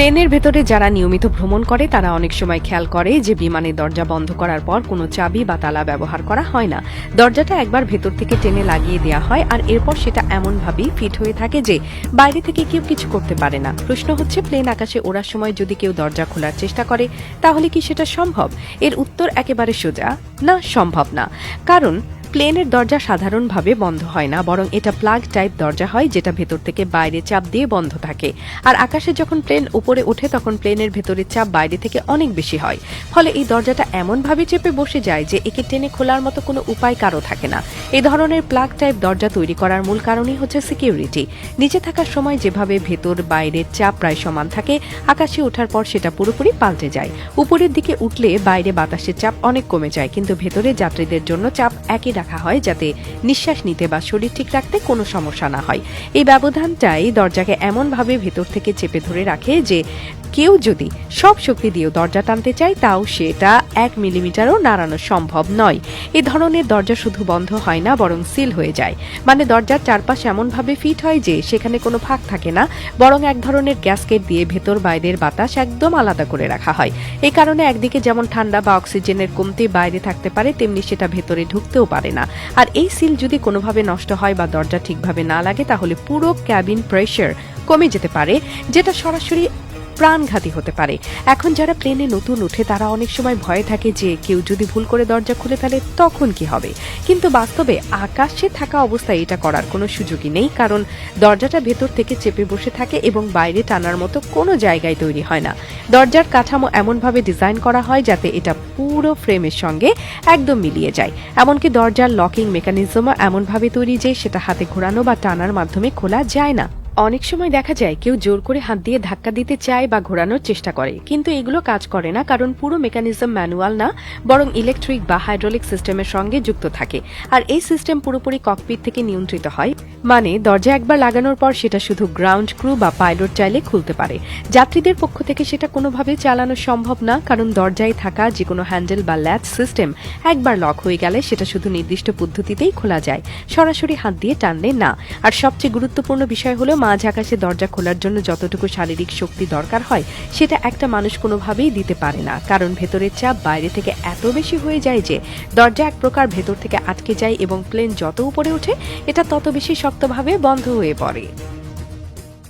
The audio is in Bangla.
প্লেনের ভেতরে যারা নিয়মিত ভ্রমণ করে, তারা অনেক সময় খেয়াল করে যে বিমানের দরজা বন্ধ করার পর কোনো চাবি বা তালা ব্যবহার করা হয় না। দরজাটা একবার ভেতর থেকে টেনে লাগিয়ে দেওয়া হয় আর এরপর সেটা এমনভাবেই ফিট হয়ে থাকে যে বাইরে থেকে কেউ কিছু করতে পারে না। প্রশ্ন হচ্ছে, প্লেন আকাশে ওড়ার সময় যদি কেউ দরজা খোলার চেষ্টা করে, তাহলে কি সেটা সম্ভব? এর উত্তর একেবারে সোজা, না, সম্ভব না। কারণ প্লেনের দরজা সাধারণভাবে বন্ধ হয় না, বরং এটা প্লাগ টাইপ দরজা হয় যেটা ভেতর থেকে বাইরে চাপ দিয়ে বন্ধ থাকে। আর আকাশে যখন প্লেন উপরে ওঠে তখন প্লেনের ভেতরের চাপ বাইরে থেকে অনেক বেশি হয়। ফলে এই দরজাটা এমনভাবে চেপে বসে যায় যে একে টেনে খোলার মতো কোনো উপায় কারও থাকে না। এই ধরনের প্লাগ টাইপ দরজা তৈরি করার মূল কারণই হচ্ছে সিকিউরিটি। নিচে থাকার সময় যেভাবে ভেতর বাইরের চাপ প্রায় সমান থাকে, আকাশে ওঠার পর সেটা পুরোপুরি পাল্টে যায়। উপরের দিকে উঠলে বাইরে বাতাসের চাপ অনেক কমে যায়, কিন্তু ভেতরে যাত্রীদের জন্য চাপ একই রাখা হয় যাতে নিঃশ্বাস নিতে বা শরীর ঠিক রাখতে কোনো সমস্যা না হয়। এই ব্যবধানটাই দরজাকে এমনভাবে ভেতর থেকে চেপে ধরে রাখে যে কেউ যদি সব শক্তি দিয়েও দরজা টানতে চায়, তাও সেটা এক মিলিমিটারও নাড়ানো সম্ভব নয়। এ ধরনের দরজা শুধু বন্ধ হয় না, বরং সিল হয়ে যায়। মানে দরজার চারপাশ এমনভাবে ফিট হয় যে সেখানে কোনো ফাঁক থাকে না, বরং এক ধরনের গ্যাসকেট দিয়ে ভেতর বাইরের বাতাস একদম আলাদা করে রাখা হয়। এই কারণে একদিকে যেমন ঠান্ডা বা অক্সিজেনের কমতি বাইরে থাকতে পারে, তেমনি সেটা ভেতরে ঢুকতেও পারে না। আর এই সিল যদি কোনোভাবে নষ্ট হয় বা দরজা ঠিকভাবে না লাগে, তাহলে পুরো ক্যাবিন প্রেশার কমে যেতে পারে, যেটা সরাসরি প্রাণঘাতী হতে পারে। এখন যারা প্লেনে নতুন উঠে তারা অনেক সময় ভয়ে থাকে যে, কেউ যদি ভুল করে দরজা খুলে ফেলে, তখন কি হবে? কিন্তু বাস্তবে আকাশে থাকা অবস্থায় এটা করার কোনো সুযোগই নেই, কারণ দরজাটা ভেতর থেকে চেপে বসে থাকে এবং বাইরে টানার মতো কোনো জায়গায় তৈরি হয় না। দরজার কাঠামো এমনভাবে ডিজাইন করা হয় যাতে এটা পুরো ফ্রেমের সঙ্গে একদম মিলিয়ে যায়। এমনকি দরজার লকিং মেকানিজমও এমনভাবে তৈরি যে, সেটা হাতে ঘোরানো বা টানার মাধ্যমে খোলা যায় না। অনেক সময় দেখা যায় কেউ জোর করে হাত দিয়ে ধাক্কা দিতে চায় বা ঘোরানোর চেষ্টা করে, কিন্তু এগুলো কাজ করে না কারণ পুরো মেকানিজম ম্যানুয়াল না, বরং ইলেকট্রিক বা হাইড্রোলিক সিস্টেমের সঙ্গে যুক্ত থাকে। আর এই সিস্টেম পুরোপুরি ককপিট থেকে নিয়ন্ত্রিত হয় মানে দরজা একবার লাগানোর পর সেটা শুধু গ্রাউন্ড ক্রু বা পাইলট চাইলে খুলতে পারে। যাত্রীদের পক্ষ থেকে সেটা কোনোভাবে চালানো সম্ভব না, কারণ দরজায় থাকা যে কোনো হ্যান্ডেল বা ল্যাচ সিস্টেম একবার লক হয়ে গেলে সেটা শুধু নির্দিষ্ট পদ্ধতিতেই খোলা যায়, সরাসরি হাত দিয়ে টানলে না। আর সবচেয়ে গুরুত্বপূর্ণ বিষয় হলো মাঝ আকাশে দরজা খোলার জন্য যতটুকু শারীরিক শক্তি দরকার হয়, সেটা একটা মানুষ কোনোভাবেই দিতে পারে না। কারণ ভেতরের চাপ বাইরে থেকে এত বেশি হয়ে যায় যে, দরজা এক প্রকার ভেতর থেকে আটকে যায় এবং প্লেন যত উপরে ওঠে, এটা তত বেশি শক্তভাবে বন্ধ হয়ে পড়ে।